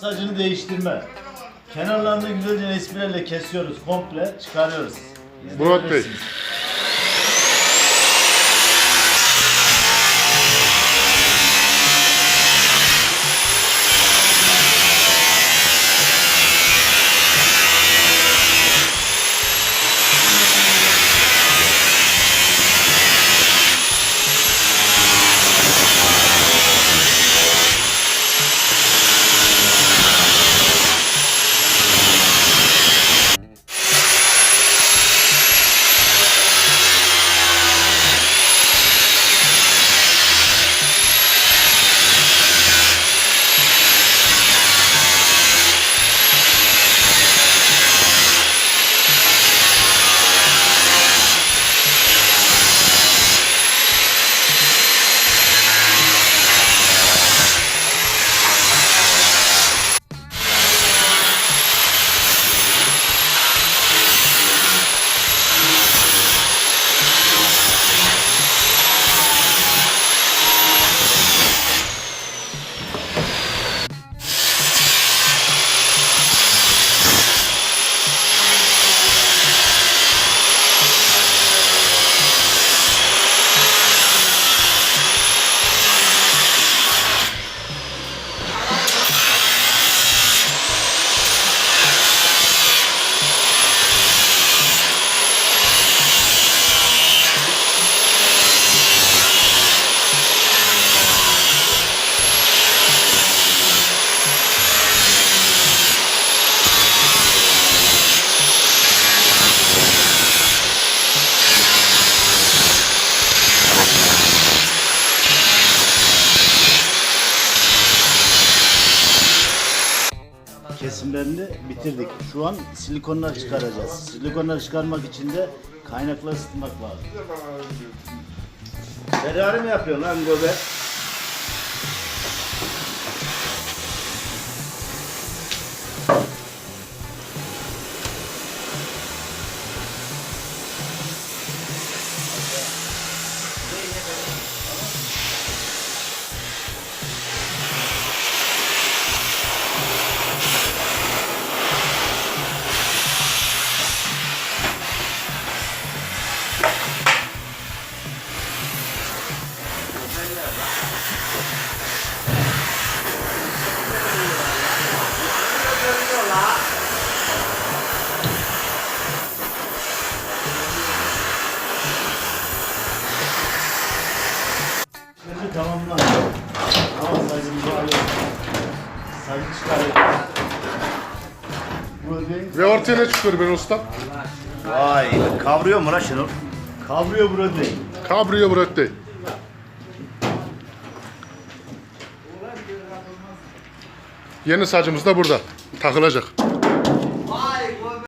Sacını değiştirme. Kenarlarını güzelce esprilerle kesiyoruz. Komple çıkarıyoruz. Murat Bey. Kesimlerini bitirdik. Şu an silikonları çıkaracağız. Silikonları çıkarmak için de kaynakla ısıtmak lazım. Ferrari mi yapıyorsun lan göbe? Şimdi tamamlandı. Tamam sacımızı alıyoruz. Sacı çıkarıyoruz. Ve ortaya ne çıkıyor ben usta? Vay kavruyor mu lan şunu? Kavruyor buradayım. Cabrio Murat Bey. Yeni sacımız da burada. Takılacak.